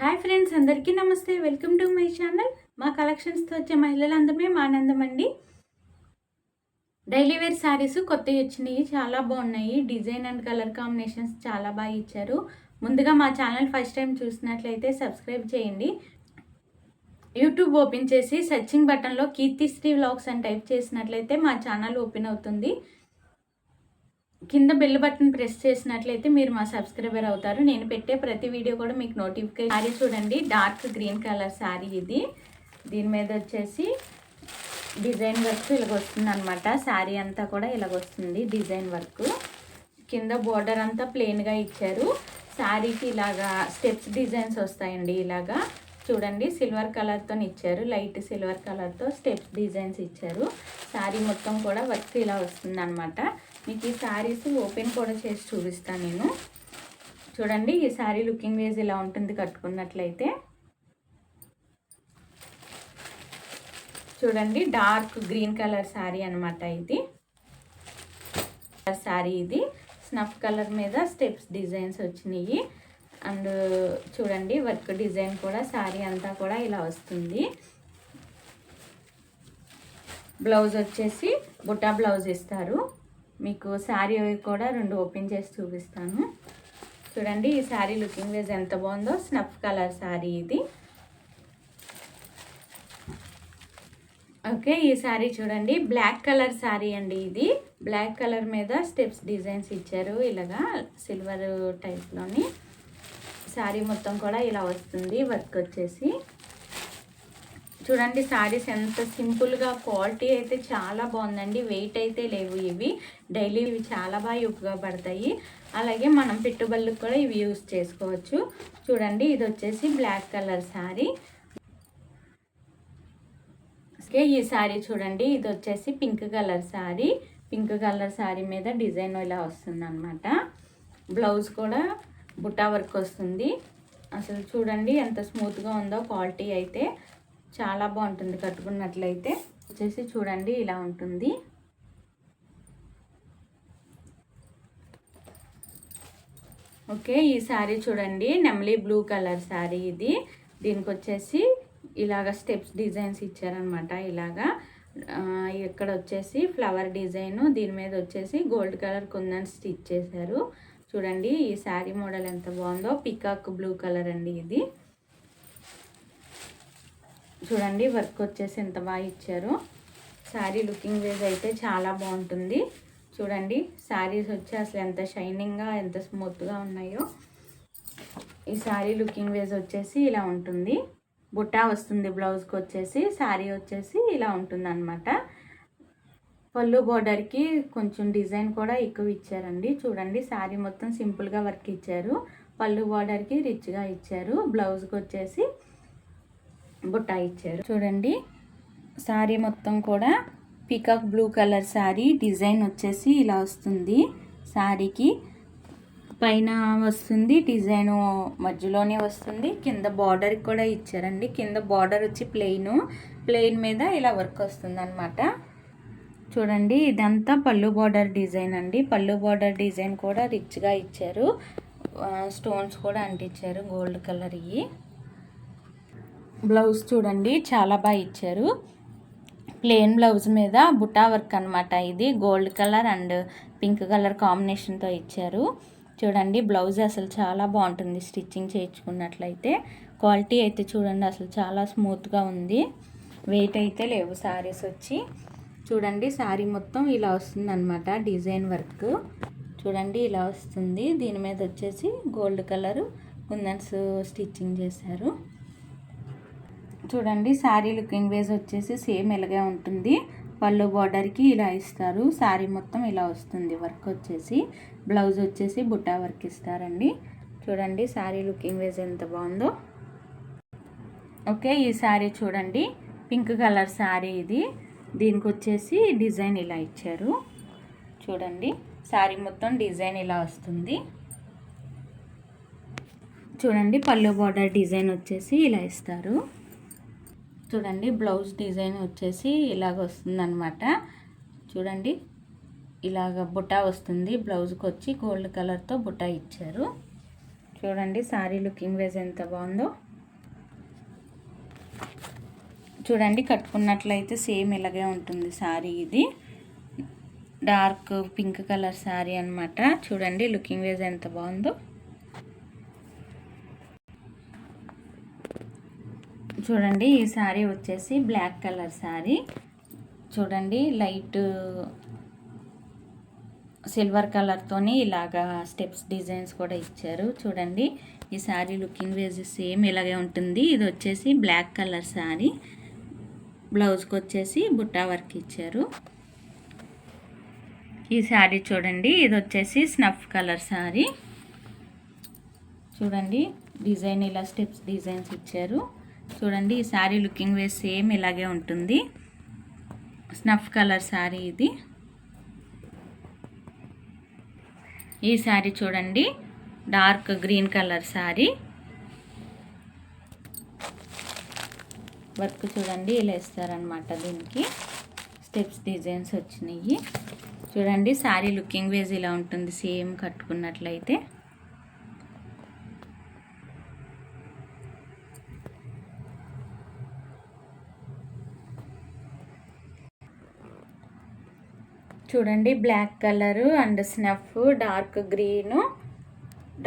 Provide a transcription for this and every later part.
Hi friends అందరికీ నమస్తే. Welcome to my channel. మా కలెక్షన్స్తో వచ్చే మహిళలందమే మా ఆనందం అండి. డైలీ వేర్ శారీస్ కొత్తవి వచ్చినాయి. చాలా బాగున్నాయి. డిజైన్ అండ్ కలర్ కాంబినేషన్స్ చాలా బాగా ఇచ్చారు. ముందుగా మా ఛానల్ ఫస్ట్ టైం చూసినట్లయితే సబ్స్క్రైబ్ చేయండి. యూట్యూబ్ ఓపెన్ చేసి సెర్చింగ్ బటన్లో కీర్తిశ్రీ వ్లాగ్స్ అని టైప్ చేసినట్లయితే మా ఛానల్ ఓపెన్ అవుతుంది. కింద బెల్ బటన్ ప్రెస్ చేసినట్లయితే మీరు మా సబ్స్క్రైబర్ అవుతారు. నేను పెట్టే ప్రతి వీడియో కూడా మీకు నోటిఫికేషన్ శారీ చూడండి. డార్క్ గ్రీన్ కలర్ శారీ ఇది. దీని మీద వచ్చేసి డిజైన్ వర్క్ ఇలాగొస్తుంది అనమాట శారీ అంతా కూడా ఇలాగ వస్తుంది డిజైన్ వర్క్ కింద బోర్డర్ అంతా ప్లెయిన్గా ఇచ్చారు. శారీకి ఇలాగా స్టెప్స్ డిజైన్స్ వస్తాయండి ఇలాగా. చూడండి సిల్వర్ కలర్తో ఇచ్చారు. లైట్ సిల్వర్ కలర్తో స్టెప్స్ డిజైన్స్ ఇచ్చారు. శారీ మొత్తం కూడా వర్క్ ఇలా వస్తుంది అనమాట మీకు ఈ శారీస్ ఓపెన్ కూడా చేసి చూపిస్తాను నేను. చూడండి ఈ శారీ లుకింగ్ వేజ్ ఇలా ఉంటుంది కట్టుకున్నట్లయితే. చూడండి డార్క్ గ్రీన్ కలర్ శారీ అనమాట ఇది. శారీ ఇది. స్నఫ్ కలర్ మీద స్టెప్స్ డిజైన్స్ వచ్చినాయి. అండ్ చూడండి వర్క్ డిజైన్ కూడా శారీ అంతా కూడా ఇలా వస్తుంది. బ్లౌజ్ వచ్చేసి బుట్టా బ్లౌజ్ ఇస్తారు. మీకు శారీ కూడా రెండు ఓపెన్ చేసి చూపిస్తాను. చూడండి ఈ శారీ లుకింగ్ వేజ్ ఎంత బాగుందో స్నఫ్ కలర్ శారీ ఇది. ఓకే ఈ శారీ చూడండి బ్లాక్ కలర్ శారీ అండి ఇది. బ్లాక్ కలర్ మీద స్టెప్స్ డిజైన్స్ ఇచ్చారు ఇలాగా సిల్వర్ టైప్లోని. శారీ మొత్తం కూడా ఇలా వస్తుంది వర్క్ వచ్చేసి. చూడండి శారీస్ ఎంత సింపుల్గా క్వాలిటీ అయితే చాలా బాగుందండి. వెయిట్ అయితే లేవు ఇవి. డైలీ ఇవి చాలా బాగా ఉపయోగపడతాయి. అలాగే మనం పెట్టుబడులకు కూడా ఇవి యూస్ చేసుకోవచ్చు. చూడండి ఇది వచ్చేసి బ్లాక్ కలర్ శారీ. ఓకే ఈ శారీ చూడండి ఇది వచ్చేసి pink colour saree. Pink colour saree మీద డిజైన్ ఇలా వస్తుంది అనమాట బ్లౌజ్ కూడా బుట్టా వర్క్ వస్తుంది. అసలు చూడండి ఎంత స్మూత్గా ఉందో క్వాలిటీ అయితే చాలా బాగుంటుంది కట్టుకున్నట్లయితే. వచ్చేసి చూడండి ఇలా ఉంటుంది. ఓకే ఈ శారీ చూడండి. నెమలీ బ్లూ కలర్ శారీ ఇది. దీనికి వచ్చేసి ఇలాగ స్టెప్స్ డిజైన్స్ ఇచ్చారనమాట ఇలాగా. ఇక్కడ వచ్చేసి ఫ్లవర్ డిజైన్. దీని మీద వచ్చేసి గోల్డ్ కలర్ కుందన్ స్టిచ్ చేశారు. చూడండి ఈ శారీ మోడల్ ఎంత బాగుందో. పికాక్ బ్లూ కలర్ అండి ఇది. చూడండి వర్క్ వచ్చేసి ఎంత బాగా ఇచ్చారు. శారీ లుకింగ్ వేజ్ అయితే చాలా బాగుంటుంది. చూడండి శారీస్ వచ్చి అసలు ఎంత షైనింగ్గా ఎంత స్మూత్గా ఉన్నాయో. ఈ శారీ లుకింగ్ వేజ్ వచ్చేసి ఇలా ఉంటుంది. బుట్టా వస్తుంది బ్లౌజ్కి వచ్చేసి శారీ వచ్చేసి ఇలా ఉంటుంది అనమాట పళ్ళు బోర్డర్కి కొంచెం డిజైన్ కూడా ఎక్కువ ఇచ్చారండి. చూడండి శారీ మొత్తం సింపుల్గా వర్క్ ఇచ్చారు. పళ్ళు బార్డర్కి రిచ్గా ఇచ్చారు. బ్లౌజ్కి వచ్చేసి బుట్ట ఇచ్చారు. చూడండి శారీ మొత్తం కూడా peacock blue colour saree design వచ్చేసి ఇలా వస్తుంది శారీకి. పైన వస్తుంది డిజైన్ మధ్యలోనే వస్తుంది. కింద బార్డర్కి కూడా ఇచ్చారండి. కింద బార్డర్ వచ్చి ప్లెయిన్ ప్లెయిన్ మీద ఇలా వర్క్ వస్తుంది అనమాట చూడండి ఇదంతా పళ్ళు బార్డర్ డిజైన్ అండి. పళ్ళు బార్డర్ డిజైన్ కూడా రిచ్గా ఇచ్చారు. స్టోన్స్ కూడా అంటించారు గోల్డ్ కలర్వి బ్లౌజ్ చూడండి చాలా బాగా ఇచ్చారు. ప్లెయిన్ బ్లౌజ్ మీద బుటా వర్క్ అనమాట ఇది. Gold colour and pink colour కాంబినేషన్తో ఇచ్చారు. చూడండి బ్లౌజ్ అసలు చాలా బాగుంటుంది స్టిచ్చింగ్ చేయించుకున్నట్లయితే. క్వాలిటీ అయితే చూడండి అసలు చాలా స్మూత్గా ఉంది. వెయిట్ అయితే లేవు శారీస్ వచ్చి. చూడండి శారీ మొత్తం ఇలా వస్తుంది అనమాట డిజైన్ వర్క్. చూడండి ఇలా వస్తుంది. దీని మీద వచ్చేసి గోల్డ్ కలరు కుందన్స్ స్టిచ్చింగ్ చేశారు. చూడండి శారీ లుకింగ్ వేస్ వచ్చేసి సేమ్ ఇలాగే ఉంటుంది. పళ్ళు బార్డర్కి ఇలా ఇస్తారు. శారీ మొత్తం ఇలా వస్తుంది వర్క్ వచ్చేసి. బ్లౌజ్ వచ్చేసి బుట్టా వర్క్ ఇస్తారండి. చూడండి శారీ లుకింగ్ వేస్ ఎంత బాగుందో. ఓకే ఈ శారీ చూడండి. పింక్ కలర్ శారీ ఇది. దీనికి వచ్చేసి డిజైన్ ఇలా ఇచ్చారు. చూడండి శారీ మొత్తం డిజైన్ ఇలా వస్తుంది. చూడండి పళ్ళు బార్డర్ డిజైన్ వచ్చేసి ఇలా ఇస్తారు. చూడండి బ్లౌజ్ డిజైన్ వచ్చేసి ఇలాగ వస్తుందన్నమాట. చూడండి ఇలాగ బుటా వస్తుంది. బ్లౌజ్కి వచ్చి గోల్డ్ కలర్తో బుటా ఇచ్చారు. చూడండి శారీ లుకింగ్ వేజ్ ఎంత బాగుందో. చూడండి కట్టుకున్నట్లయితే సేమ్ ఇలాగే ఉంటుంది శారీ ఇది. డార్క్ పింక్ కలర్ శారీ అనమాట చూడండి లుకింగ్ వేజ్ ఎంత బాగుందో. చూడండి ఈ శారీ వచ్చేసి బ్లాక్ కలర్ శారీ చూడండి లైట్ సిల్వర్ కలర్తోని ఇలాగా స్టెప్స్ డిజైన్స్ కూడా ఇచ్చారు. చూడండి ఈ శారీ లుకింగ్ వేజ్ సేమ్ ఇలాగే ఉంటుంది. ఇది వచ్చేసి బ్లాక్ కలర్ శారీ బ్లౌజ్కి వచ్చేసి బుట్టా వర్క్ ఇచ్చారు. ఈ శారీ చూడండి ఇది వచ్చేసి స్నఫ్ కలర్ శారీ. చూడండి డిజైన్ ఇలా స్టెప్స్ డిజైన్స్ ఇచ్చారు. చూడండి ఈ శారీ లుకింగ్ వేస్ సేమ్ ఇలాగే ఉంటుంది. స్నఫ్ కలర్ శారీ ఇది. ఈ శారీ చూడండి dark green colour saree. Work చూడండి ఇలా ఇస్తారనమాట దీనికి. స్టెప్స్ డిజైన్స్ వచ్చినాయి. చూడండి శారీ లుకింగ్ వేజ్ ఇలా ఉంటుంది సేమ్ కట్టుకున్నట్లయితే. చూడండి black colour and snuff dark green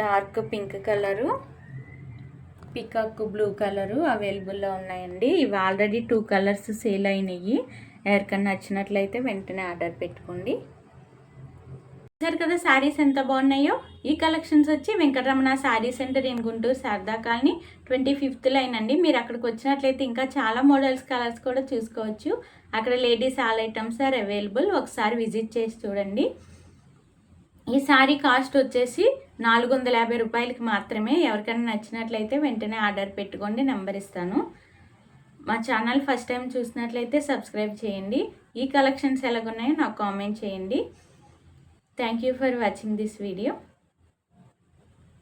dark pink colour. Peacock blue colour అవైలబుల్లో ఉన్నాయండి. ఇవి ఆల్రెడీ టూ కలర్స్ సేల్ అయినాయి. ఎవరికన్నా నచ్చినట్లయితే వెంటనే ఆర్డర్ పెట్టుకోండి. చూసారు కదా శారీస్ ఎంత బాగున్నాయో? ఈ కలెక్షన్స్ వచ్చి Venkataramana saree centre in Guntur Sharada colony twenty fifth line అండి. మీరు అక్కడికి వచ్చినట్లయితే ఇంకా చాలా మోడల్స్ కలర్స్ కూడా చూసుకోవచ్చు. అక్కడ ladies all items are available. ఒకసారి విజిట్ చేసి చూడండి. ఈ శారీ కాస్ట్ వచ్చేసి నాలుగు వందల యాభై రూపాయలకి మాత్రమే. ఎవరికైనా నచ్చినట్లయితే వెంటనే ఆర్డర్ పెట్టుకోండి నెంబర్ ఇస్తాను. మా ఛానల్ ఫస్ట్ టైం చూసినట్లయితే సబ్స్క్రైబ్ చేయండి. ఈ కలెక్షన్స్ ఎలాగున్నాయో నాకు కామెంట్ చేయండి. Thank you for watching this video